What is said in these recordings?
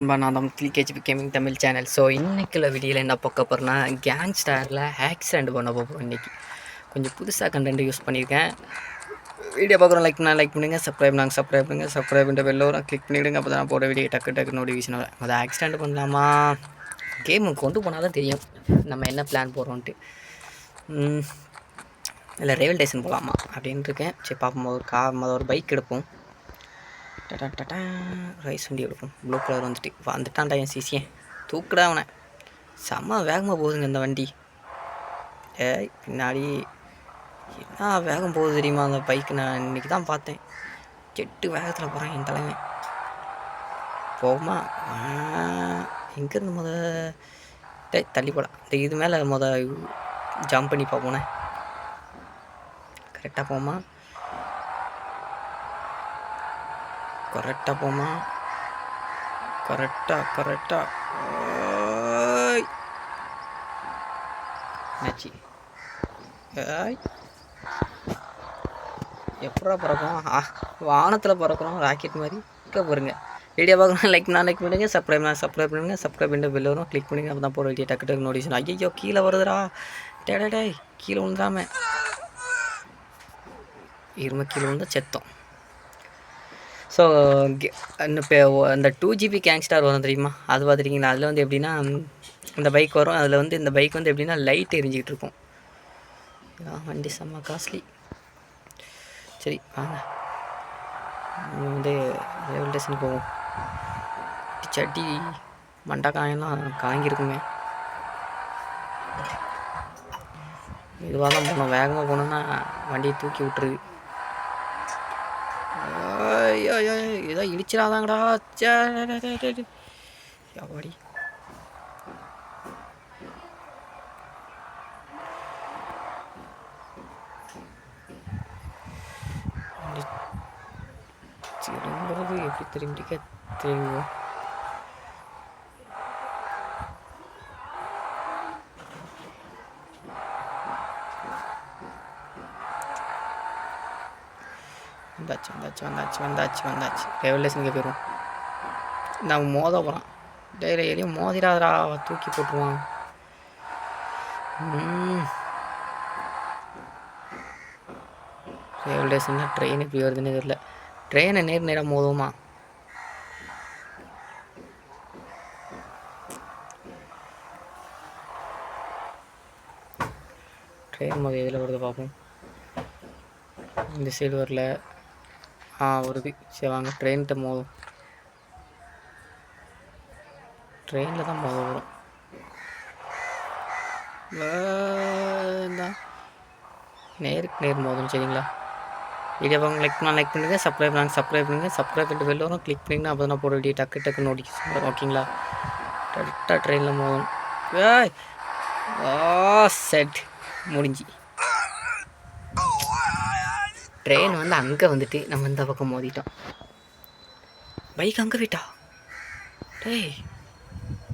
நண்பா நான் தான் KGP gaming Tamil channel so இன்றைக்குள்ள வீடியோவில் என்ன பார்க்க போகிறேன்னா கேங்ஸ்டாரில் ஆக்சிடெண்ட் பண்ண போகிறோம் இன்றைக்கி கொஞ்சம் புதுசாக கண்டென்ட் யூஸ் பண்ணியிருக்கேன். வீடியோ பார்க்குறோம் லைக் பண்ணால் லைக் பண்ணுங்கள் சப்ஸ்கிரைப் நாங்கள் சப்ஸ்கிரைப் பண்ணுங்கள் சப்ஸ்கிரைப் பண்ணுற வெளில கிளிக் பண்ணிவிடுங்க அப்போ தான் நான் போகிற வீடியோ டக்கு டக்கு நோட்டிஃபிகேஷன் வரும். அதை ஆக்சிடெண்ட் பண்ணலாமா? கேமு கொண்டு போனால் தான் தெரியும். நம்ம என்ன பிளான் போகிறோன்ட்டு இல்லை ரயில்வே ஸ்டேஷன் போகலாமா அப்படின்ட்டு இருக்கேன். சரி பார்ப்போம். ஒரு கா மொதல் ஒரு பைக் எடுப்போம். டடா டடா ரைஸ் வண்டி எடுக்கும். ப்ளூ கலர் வந்துட்டு. வந்துட்டான்டா என் சிசியே தூக்குடா அவனை. செம்ம வேகமாக போகுதுங்க இந்த வண்டி. ஏய் பின்னாடி என்ன வேகம் போகுது தெரியுமா? அந்த பைக்கு நான் இன்றைக்கி தான் பார்த்தேன். கெட்டு வேகத்தில் போகிறேன் என் தலைமை போகுமா எங்கேருந்து முத? டேய் தள்ளி போடலாம் இந்த இது மேலே முத ஜம்ப் பண்ணி பார்ப்போனே கரெக்டாக போமா கரெக்டாக போமா கரெக்டாக கரெக்டாக என்னாச்சு? ஏய். எப்படா பறக்கும்? வானத்தில் பறக்கிறோம் ராக்கெட் மாதிரி. இருக்க பாருங்க. வீடியோ பார்க்கணும் லைக் பண்ணால் லைக் பண்ணுங்கள் சப்ஸ்கிரைப் பண்ணால் சப்ஸ்கிரைப் பண்ணுங்கள் சப்ஸ்கிரைப் பண்ணிட்டு பில் வரும் கிளிக் பண்ணுங்க அப்போ தான் போகிற வீடியோ டக்கு டக்கு நோட்டிஃபிகேஷன் ஐயோ கீழே வருதுடா. டே டே கீழே விழுந்தாமல் இரும கீழே விழுந்தா செத்தோம். ஸோ இப்போ அந்த டூ ஜிபி கேங்ஸ்டார் வரும் தெரியுமா? அது பார்த்துருக்கீங்களா? அதில் வந்து எப்படின்னா இந்த பைக் வரும். அதில் வந்து இந்த பைக் வந்து எப்படின்னா லைட் எரிஞ்சிக்கிட்டு இருக்கும். வண்டி செம்ம காஸ்ட்லி சரி வாங்க. வந்து ரயில்வே ஸ்டேஷனுக்கு போவோம். சட்டி மண்டா காயெல்லாம் காங்கிருக்குங்க இதுவாக தான் போகணும். வேகமாக போகணுன்னா வண்டியை தூக்கி விட்டுருது ஐயோ ஐயோ ஏதோ இடிச்சிடாதாங்கடா எவ்வளி திரும்புறது எப்படி திரும்பிக்க திரும்புவோம் வந்தாச்சு வந்தாச்சு வந்தாச்சு வந்தாச்சு வந்தாச்சு. ரெவலேஷனுக்கு ஸ்டேஷனுக்கு போயிடுவோம் நான் மோத போகிறான் டெய்லி எதையும் மோதிராதரா தூக்கி போட்டுருவான். ரெவலேஷன்னா ட்ரெயின் எப்படி வருதுன்னு தெரியல. ட்ரெயினை நேர் நேராக மோதுமா ட்ரெயின் மோதி எதில் வருது பார்ப்போம் இந்த சைடு வரல. ஆ வருது. சரி வாங்க. ட்ரெயின்கிட்ட மோதும். ட்ரெயினில் தான் மோத வரும். நேருக்கு நேர் மோதும் சரிங்களா? வீடியோ பார்க்க லைக் பண்ணால் லைக் பண்ணுங்கள் சப்ஸ்கிரைப் பண்ணாங்க சப்ஸ்கிரைப் பண்ணுங்கள் சப்ஸ்கிரைப் பண்ணிட்டு வெளில வரும் கிளிக் பண்ணிங்கன்னா அப்போ தான் போட வீடியோ டக்கு டக்கு நோட்டிஃபிகேஷன் வரும் ஓகேங்களா கரெக்டாக ட்ரெயினில் மோதும். ஏய்! செட் முடிஞ்சு. ட்ரெயின் வந்து அங்கே வந்துட்டு நம்ம இந்த பக்கம் மோதிட்டோம். பைக் அங்கே போயிட்டா டேய்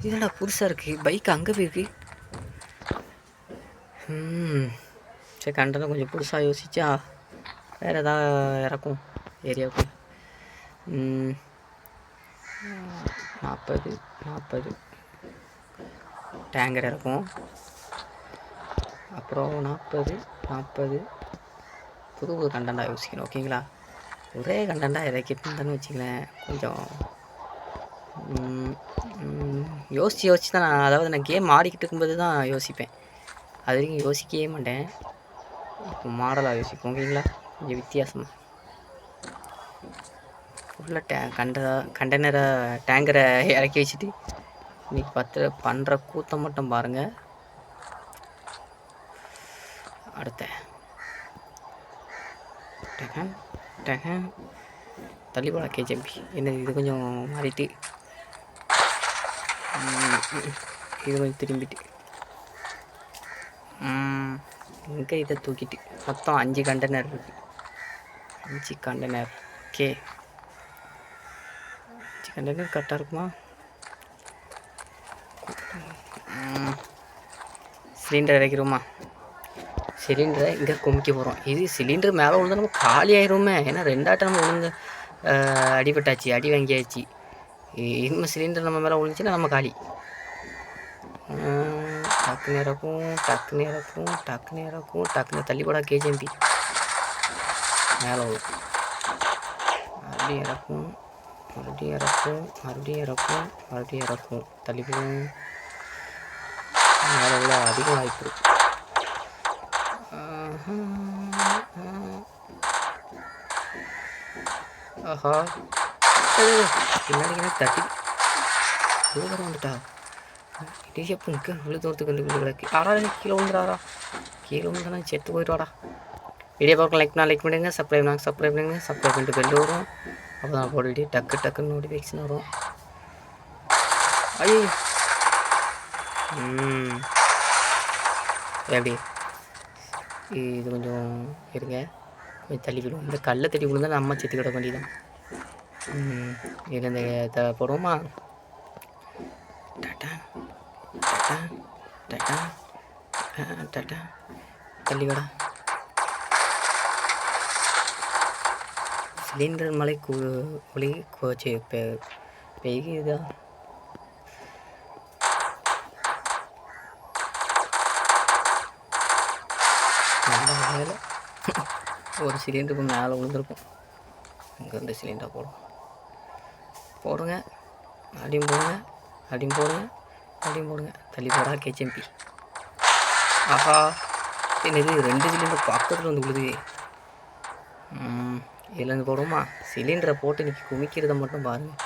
இதடா புதுசாக இருக்குது பைக் அங்கே போயிருக்கு சரி கண்டதும் கொஞ்சம் புதுசாக யோசிச்சா வேறு எதாவது இறக்கும் ஏரியாவுக்கு நாற்பது நாற்பது டேங்கர் இறக்கும். அப்புறம் நாற்பது நாற்பது புது புது கண்டென்ட்டாக யோசிக்கணும் ஓகேங்களா? ஒரே கண்டென்ட்டாக இறக்கிட்டுன்னு வச்சுங்களேன் கொஞ்சம். யோசித்து யோசிச்சு தான் நான் அதாவது நான் கேம் ஆடிக்கிட்டு இருக்கும்போது தான் யோசிப்பேன். அது வரைக்கும் யோசிக்கவே மாட்டேன். இப்போ மாடலாக யோசிப்போம் ஓகேங்களா? கொஞ்சம் வித்தியாசமாக ஃபுல்லாக டே கண்ட கண்டெய்னரை டேங்கரை இறக்கி வச்சுட்டு இன்றைக்கி பத்து பண்ணுற கூத்தம் மட்டும் பாருங்கள் அடுத்த. டகன் தள்ளி போடா கேஜம்பி என்ன இது கொஞ்சம் மாறிட்டு. இது கொஞ்சம் திரும்பிட்டு. இங்கே இதை தூக்கிட்டு? மொத்தம் அஞ்சு கண்டனர் இருக்குது அஞ்சு கண்டனர் ஓகே அஞ்சு கண்டனர் கரெக்டாக இருக்குமா? சிலிண்டர் இறக்கிடுமா சிலிண்டரை இங்கே குமிக்க போகிறோம் இது சிலிண்டர் மேலே விழுந்தா நம்ம காலி ஆயிருமே. ஏன்னா ரெண்டாட்டம் நம்ம விழுந்து அடிபட்டாச்சு அடி வாங்கியாச்சு. இனிமேல் சிலிண்டர் நம்ம மேலே விழுந்துச்சுன்னா நம்ம காலி. டக்கு டக்குன்னு இறக்கும் டக்குன்னு இறக்கும் டக்குன்னு இறக்கும் டக்குன்னு தள்ளி கேஜிஎம்பி. மேலே விழுக்கும் மறுபடியும் இறக்கும் மறுபடியும் இறக்கும் மறுபடியும் இறக்கும் மறுபடியும் இறக்கும். தள்ளிப்படும் மேலே விழ அதிக வாய்ப்பு இருக்கு ஆஹா ஏய், ஏய், பின்னாடி எனக்கு தட்டி இவ்வளோ தூரம் வந்துட்டா டிஷப் நிற்க இவ்வளோ தூரத்துக்கு வந்து விழுது கிடக்கு ஆடா எனக்கு கீழே விழுந்துடாடா கீழே விழுந்தா செத்து போயிடுவாடா வீடியோ பார்க்க லைக் பண்ணா லைக் பண்ணுங்க சப்ஸ்கிரைப் பண்ணாங்க சப்ஸ்கிரைப் பண்ணுங்க சப்ஸ்கிரைப் பண்ணிட்டு பெல் வரும் அப்போ தான் போட வீடியோ டக்கு டக்குன்னு நோட்டிஃபிகேஷன் வரும் ஐயோ ம் எப்படி இது கொஞ்சம் இருங்க. கொஞ்சம் தள்ளி விடுவோம். இந்த கல்லை தட்டி விழுந்தா நம்ம செத்து கிட வேண்டியதான் ம் இந்த த போடுவோமா? Tata tata tata tata. தள்ளி கடா சிலிண்டர் மலை கு ஒளி கோச்சு பெய்யுதா? ஒரு சிலிண்டருக்கு மேலே விழுந்திருக்கும். அங்கேருந்து சிலிண்டர் போடும் போடுங்க. அப்படியும் போடுங்க. அப்படியும் போடுங்க. அப்படியும் போடுங்க. தள்ளி போடா கேச்சம்பி ஆஹா. என்னது ரெண்டு சிலிண்டர் பக்கத்தில் வந்து விழுது. இதுலேருந்து போடுவோமா? சிலிண்டரை போட்டு இன்னைக்கு குமிக்கிறத மட்டும் பாருங்கள்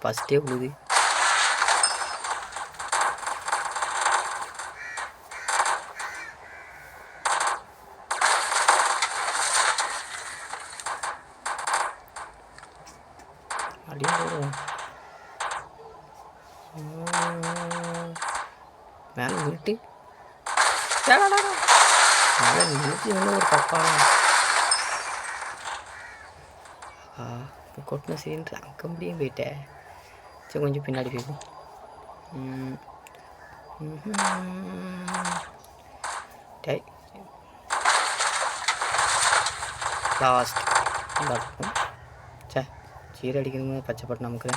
ஃபஸ்ட்டே விழுது அப்படியே போடுவோம் மேலே நிறுத்தி மேலே நிறுத்தி வந்து ஒரு தப்பா ஆ இப்போ கொட்டின சிலிண்டர் அங்கே முடியும் போயிட்டேன் சரி கொஞ்சம் பின்னாடி போய்க்கும் ம். ம்ஹும். டேய் லாஸ்ட் இந்த பக்கம் சே சீர் அடிக்கணுமே பச்சை பட்டு நமக்கு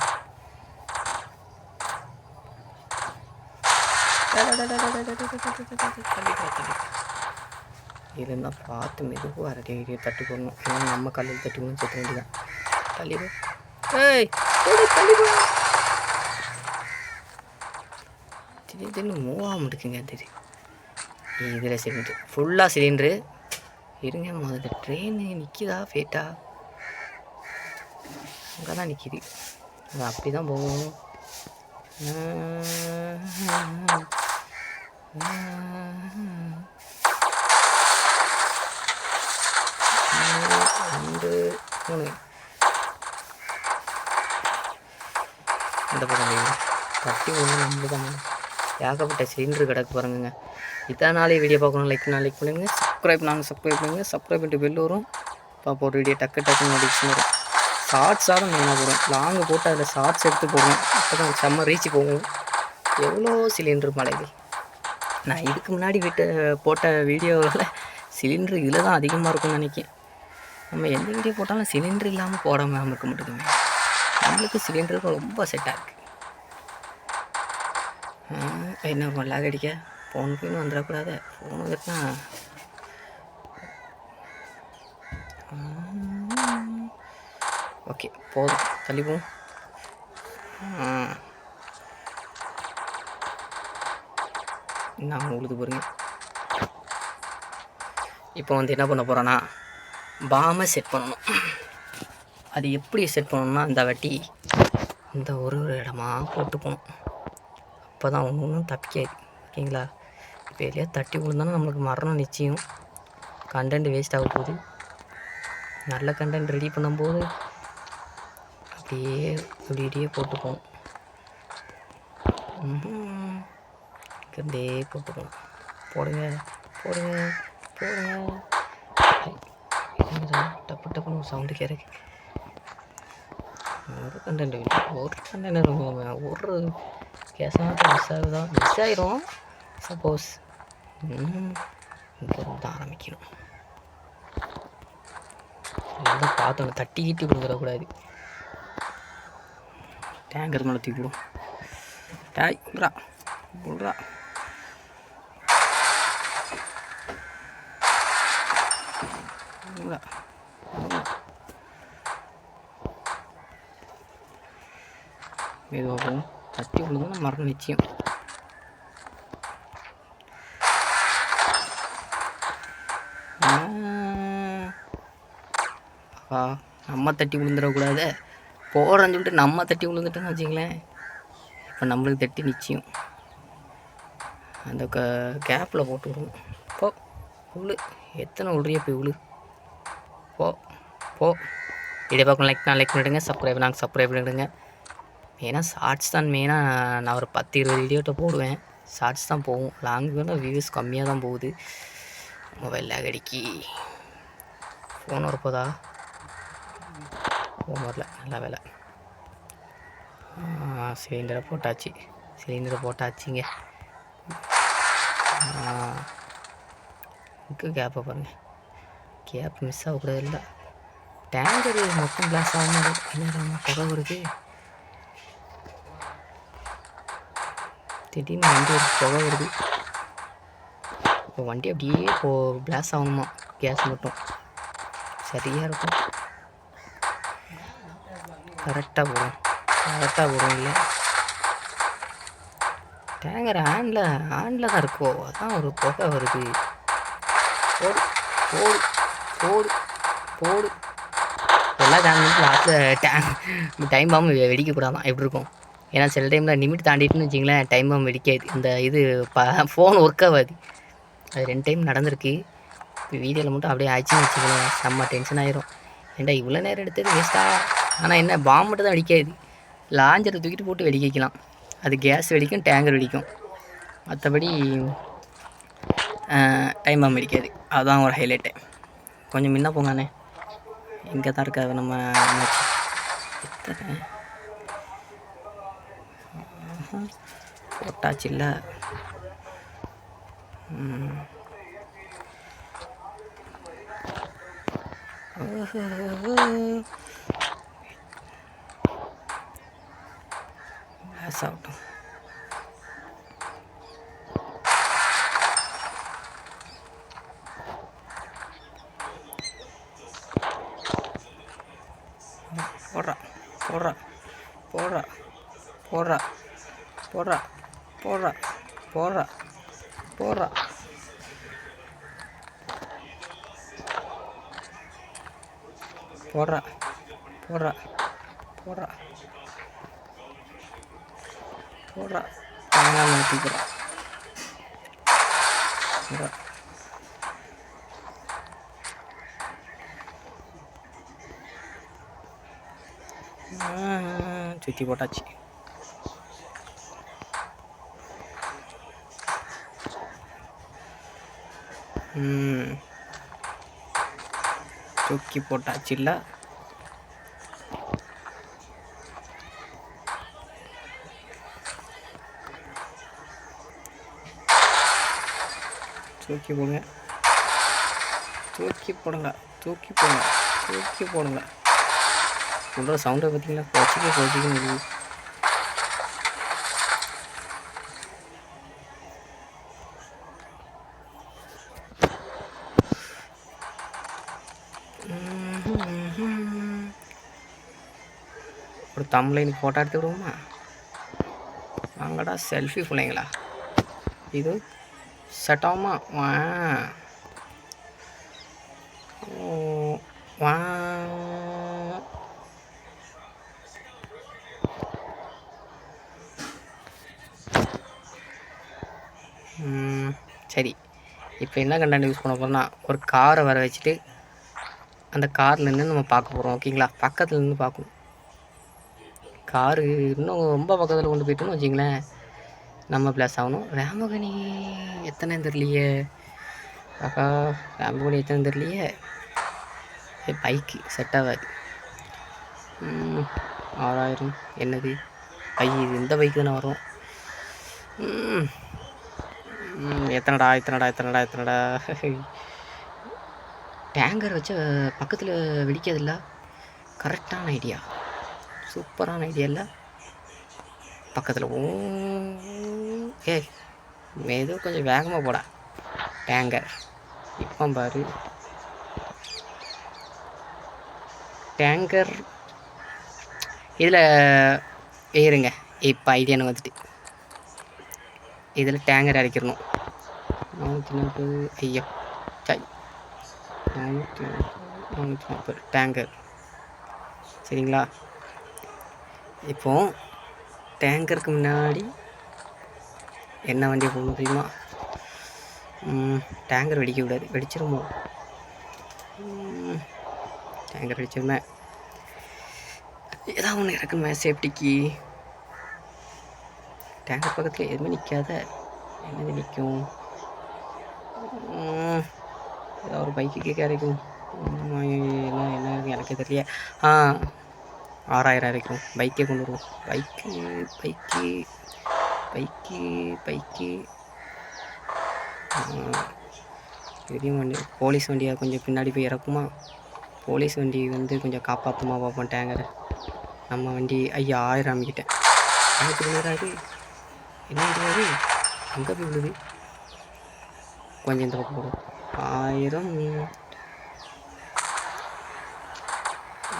இருந்தால் பார்த்து மெதுவாக அரடி அடி தட்டி போடணும். ஏன்னா நம்ம கல்லில் தட்டி போகணும் செத்த வேண்டியதான் தள்ளி ஏய் போடு, திடீர் திடீர்னு மூவ் ஆக முடிக்குங்க திடீர். இதில் சிலிண்ட்ரு. ஃபுல்லாக சிலிண்ட்ரு. இருங்க முதல்ல ட்ரெயின் நிற்கிதா ஃபேட்டா அங்கே தான் நிற்கிது அது அப்படி தான் போகும் ரெண்டு மூணு இந்த பக்கம் கட்டி ஒன்று நம்ம தான் ஏகப்பட்ட சிலிண்டர் கிடக்கு பாருங்க இத்தனை நாளே வீடியோ பார்க்கணும். லைக் நான் லைக் பண்ணுங்க. சப்ஸ்கிரைப் நாங்கள் சப்ஸ்கிரைப் பண்ணுங்கள் சப்ஸ்கிரைப் பண்ணிட்டு பெல் வரும். பார்ப்போம் ஒரு வீடியோ டக்கு டக்குன்னு நோட்டிஃபிகேஷன் வரும். ஷார்ட்ஸாக தான் மெயினாக போடும். லாங்கு போட்டு அதில் ஷார்ட்ஸ் எடுத்து போடுவோம். அப்போ தான் செம்ம ரீச் போகும். எவ்வளோ சிலிண்டர் மலைகள் நான் இதுக்கு முன்னாடி விட்டு போட்ட வீடியோவில் சிலிண்ட்ரு இதில் தான் அதிகமாக இருக்கும்னு நினைக்கிறேன் நம்ம எந்த வீடியோ போட்டாலும் சிலிண்ட்ரு இல்லாமல் போடாமல் இருக்க மாட்டேங்குமே. நம்மளுக்கு சிலிண்டருக்கு ரொம்ப செட்டாக இருக்குது என்ன லாக் அடிக்க? ஃபோன் போயின்னு வந்துடக்கூடாது. ஃபோன் வந்துட்டுனா ஓகே போதும். தள்ளி நான் உழுது போகிறீங்க இப்போ வந்து என்ன பண்ண போகிறேன்னா பாமை செட் பண்ணணும். அது எப்படி செட் பண்ணணும்னா இந்த வாட்டி இந்த ஒரு ஒரு இடமா போட்டு போகணும். அப்போ தான் ஒன்று ஒன்றும் தப்பிக்காது. ஓகேங்களா? இப்போ எதையா தட்டி விழுந்தாலும் நம்மளுக்கு மரணம் நிச்சயம். கண்டென்ட் வேஸ்ட் ஆக போகுது. நல்ல கண்டென்ட் ரெடி பண்ணும்போது அப்படியே இப்படி இப்படியே போட்டு போகணும் ம்ஹும். போட்டு போடுங்க போடுங்க போடுங்க. டப்பு டப்புன்னு சவுண்டு கேட்க ஒரு கண்டென்ட் ஒரு கண்டென்ட் ஒரு கேஸாக மிஸ் ஆகுதான் மிஸ் ஆகிரும் சப்போஸ் இங்கே தான் ஆரம்பிக்கணும். இதெல்லாம் பார்த்தோம் தட்டி கீட்டி கொடுத்துடக்கூடாது டேங்கர் மேலே தூக்கி விடும் டேய் விட்றா விட்றா விட்றா மெதுவாக போகும் தட்டி விழுந்தா மரணம் நிச்சயம். ஆ. நம்ம தட்டி விழுந்துடக்கூடாது. போகிறேன்னு சொல்லிட்டு நம்ம தட்டி விழுந்துட்டோன்னு வச்சிங்களேன் இப்போ நம்மளுக்கு தட்டி நிச்சயம். அந்த க கேப்பில் போட்டு விடுவோம். போ உழு எத்தனை விடுறிய போய் உழு போ போ. இதே பக்கம் லைக் நான் லைக் பண்ணிவிடுங்க சப்ஸ்கிரைப் நாங்கள் சப்ஸ்கிரைப் பண்ணிவிடுங்க மெயினாக ஷார்ட்ஸ் தான் மெயினாக நான் ஒரு பத்து இருபது வீடியோட்ட போடுவேன். ஷார்ட்ஸ் தான் போகும். லாங் வீடியோ வியூஸ் கம்மியாக தான் போகுது. மொபைல் அடிக்கி. ஃபோன் வரப்போதா? ஃபோன் வரல. நல்ல வேலை. சிலிண்டரை போட்டாச்சு. சிலிண்டரை போட்டாச்சுங்க. இருக்கு கேப்பை பாருங்கள் கேப் மிஸ் ஆகக்கூடாது இல்லை டேங்கர் மொத்தம் கிளாஸ் ஆகும்? என்ன புகை வருது? திடீர்னு வண்டி ஒரு புகை வருது. இப்போ வண்டி அப்படியே இப்போ பிளாஸ் ஆகணுமா? கேஸ் மட்டும். சரியாக இருக்கும். கரெக்டாக போடும். கரெக்டாக போடும் இல்லை. டேங்கர் ஆனில் ஆனில் தான் இருக்கோ? அதான் ஒரு புகை வருது. போடு போடு. போடு போடு. எல்லா டேங்கும் லாஸ்ட்டில் டேங்க் டைம் பாம்பு வெடிக்கக்கூடாதான் எப்படி இருக்கும்? ஏன்னா சில டைமில் லிமிட் தாண்டிட்டுன்னு வச்சிங்களேன் டைம் பாம்பு வெடிக்காது. இந்த இது ப ஃபோன் ஒர்க் ஆகாது. அது ரெண்டு டைம் நடந்திருக்கு. இப்போ வீடியோவில் மட்டும் அப்படியே ஆச்சுன்னு வச்சுக்கலாம் செம்ம டென்ஷன் ஆயிரும். ஏன்டா இவ்வளோ நேரம் எடுத்தது வேஸ்ட்டா ஆனால் என்ன பாம்பு மட்டும் தான் வெடிக்காது. லாஞ்சரை தூக்கிட்டு போட்டு வெடிக்க வைக்கலாம். அது கேஸ் வெடிக்கும் டேங்கர் வெடிக்கும். மற்றபடி டைம் பாம்பு வெடிக்காது. அதுதான் ஒரு highlight Konyol minat? Ingat harga nama macam kita. Asal tu. போடுறா. போடுறா. போடுறா. போடுறா. போடுறா. போடுறா. போடுறா. போடுறா. போடுறா. தேங்காய் நிறுத்திக்கிறா போடுறா. சுற்றி போட்டாச்சு. தூக்கி போட்டாச்சு இல்லை தூக்கி போடுங்க. தூக்கி போடுங்க. தூக்கி போடுங்க. தூக்கி போடுங்க. சொல்கிற சவுண்டை பார்த்தீங்கன்னா கொச்சிக்க கொச்சிக்க ஒரு தம்ப்லைன் ஃபோட்டோ எடுத்து விடுவோமா? வாங்கடா செல்ஃபி பிள்ளைங்களா. இது செட் ஆகுமா வா. வா சரி. இப்போ என்ன கண்டென்ட் யூஸ் பண்ண போகிறோம்னா ஒரு காரை வர வச்சுட்டு அந்த கார்லேருந்து நம்ம பார்க்க போகிறோம் ஓகேங்களா பக்கத்தில் பார்க்கணும். காரு இன்னும் ரொம்ப பக்கத்தில் கொண்டு போயிட்டோம்னு வச்சிங்களேன் நம்ம ப்ளஸ் ஆகணும். ராமகனி எத்தனை தெரியலையே? அக்கா ராமகனி எத்தனை தெரியலையே? பைக்கு செட் ஆகாது. ஆறாயிரம். என்னது? பை இது இந்த பைக்கு தானே வரும்? ம், ம், எத்தனைடா எத்தனைடா எத்தனைடா எத்தனைடா? டேங்கர் வச்ச பக்கத்தில் வெடிக்காதில்ல? கரெக்டான ஐடியா சூப்பரான ஐடியா இல்லை பக்கத்தில் ஓ ஏய் ஏதோ கொஞ்சம் வேகமாக போடா. டேங்கர் இப்போ பாரு. டேங்கர் இதில் ஏறுங்க. இப்போ ஐடியானு வந்துட்டு. இதில் டேங்கர் அரைக்கிறணும் நானூற்றி நாற்பது ஐயோ சாய் நானூற்றி நானூற்றி நாற்பது டேங்கர் சரிங்களா? இப்போ டேங்கருக்கு முன்னாடி என்ன வண்டியை போகணும் தெரியுமா? டேங்கர் வெடிக்க விடாது வெடிச்சிருமோ டேங்கர் வெடிச்சிருமே. ஏதாவது ஒன்று இறக்கணுமே சேஃப்டிக்கு டேங்கர் பக்கத்தில் எதுவுமே நிற்காத என்னது நிற்கும் ஏதாவது ஒரு பைக்கு கேட்க இறக்கும். என்ன என்ன எனக்கு தெரியல. ஆ ஆறாயிரம் வரைக்கும் பைக்கே கொண்டு வருவோம். Bike bike bike bike. பெரிய வண்டி போலீஸ் வண்டியை கொஞ்சம் பின்னாடி போய் இறக்குமா? போலீஸ் வண்டி வந்து கொஞ்சம் காப்பாற்றுமா பார்ப்போம் டேங்கரை. நம்ம வண்டி ஐயா ஆயிரம் அமைக்கிட்டேன். எனக்கு விழுறாரு என்ன விழுறாரு எங்கே போய் விழுது. கொஞ்சம் இந்த பக்கம் போடும் ஆயிரம்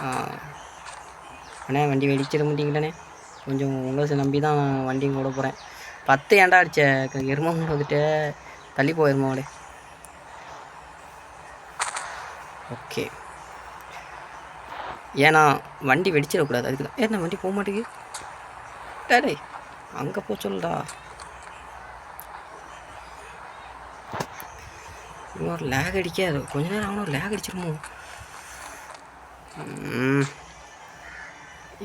ஆ அண்ணே வண்டி வெடிச்சிட மாட்டீங்களாண்ணே? கொஞ்சம் உங்களை நம்பி தான் வண்டியும் கூட போகிறேன் பத்து ஏண்டா அடிச்ச? எருமா எருமம் வந்துட்டு. தள்ளி போ எருமாவோட ஓகே. ஏன்னா வண்டி வெடிச்சிடக்கூடாது. அதுக்கு தான். ஏன்னா வண்டி போக மாட்டேங்குது. டேரே அங்கே போ சொல்லுடா. இன்னொரு லேக் அடிக்காது. கொஞ்ச நேரம் ஆகணும். லேக் அடிச்சிருமோ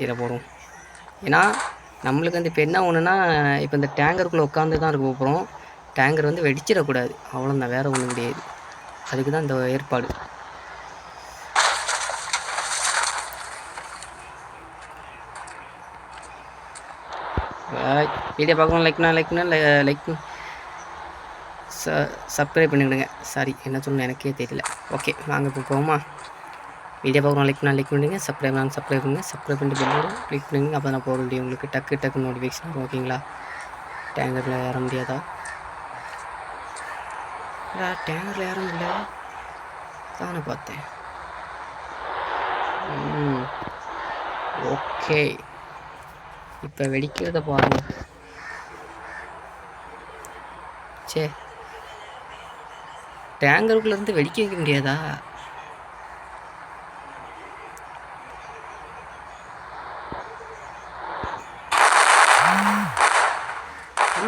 ம் போகிறோம் ஏன்னா நம்மளுக்கு வந்து இப்போ என்ன ஒன்றுனா இப்போ இந்த டேங்கருக்குள்ளே உட்காந்து தான் இருக்க போகிறோம் டேங்கர் வந்து வெடிச்சிடக்கூடாது. அவ்வளோதான் வேறு ஒன்றும் கிடையாது. அதுக்கு தான் இந்த ஏற்பாடு. வீடியோ பார்க்கணும் லைக்னா லைக்னா லைக் லைக் ச சப்ஸ்கிரைப் பண்ணிவிடுங்க சாரி என்ன சொல்லணும் எனக்கே தெரியல. ஓகே வாங்க இப்போ போவோமா? வீடியோ பார்க்குறோம் லைக் பண்ணா லைக் பண்ணுங்க சப்ஸ்கிரைப் நாங்கள் சப்ஸ்கிரைப் பண்ணுங்க சப்ஸ்கிரைப் பண்ணிட்டு பெல்லோட கிளிக் பண்ணுங்க. அப்போ நான் போக முடியும் உங்களுக்கு டக்கு டக்கு நோட்டிஃபிகேஷன் வரும் ஓகேங்களா டேங்கரில் ஏற முடியாதா? டேங்கரில் ஏற முடியாதா தானே பார்த்தேன். ஓகே இப்போ வெடிக்கிறத பாருங்க. சே டேங்கருக்குள்ளேருந்து வெடிக்க வைக்க முடியாதா?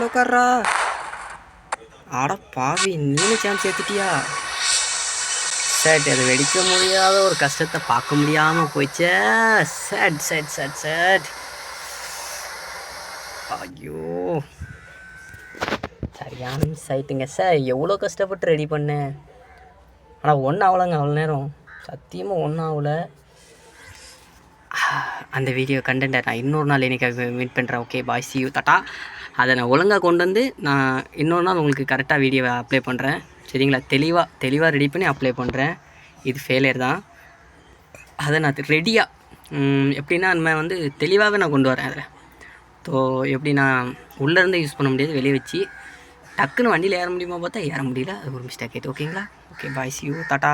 உட்கார்றா ஆட பாவி நீனு சான்ஸ் ஏத்துட்டியா சேட் அது வெடிக்க முடியாத ஒரு கஷ்டத்தை பார்க்க முடியாம போயிச்சே. Sad sad sad sad. ஐயோ. சரியான மிஸ் ஆயிட்டுங்க சார் எவ்வளோ கஷ்டப்பட்டு ரெடி பண்ணேன் ஆனால் ஒன்றும் ஆகலைங்க அவ்வளோ நேரம். சத்தியமாக ஒன்றும் ஆகல அந்த வீடியோ கண்டென்ட்டை நான் இன்னொரு நாள் இன்றைக்கி மீட் பண்ணுறேன் ஓகே பாய் சி யூ தட்டா அதை நான் ஒழுங்காக கொண்டு வந்து நான் இன்னொரு நாள் உங்களுக்கு கரெக்டாக வீடியோவை அப்ளை பண்ணுறேன் சரிங்களா? தெளிவாக தெளிவாக ரெடி பண்ணி அப்ளை பண்ணுறேன் இது ஃபெயிலியர் தான். அதை நான் ரெடியாக எப்படின்னா நம்ம வந்து தெளிவாகவே நான் கொண்டு வரேன் அதில். ஸோ எப்படி நான் உள்ளேருந்து யூஸ் பண்ண முடியாது வெளியே வச்சு. டக்குன்னு வண்டியில் ஏற முடியுமா பார்த்தா ஏற முடியல. அது ஒரு மிஸ்டேக் ஆகிட்டு ஓகேங்களா okay bye see you tata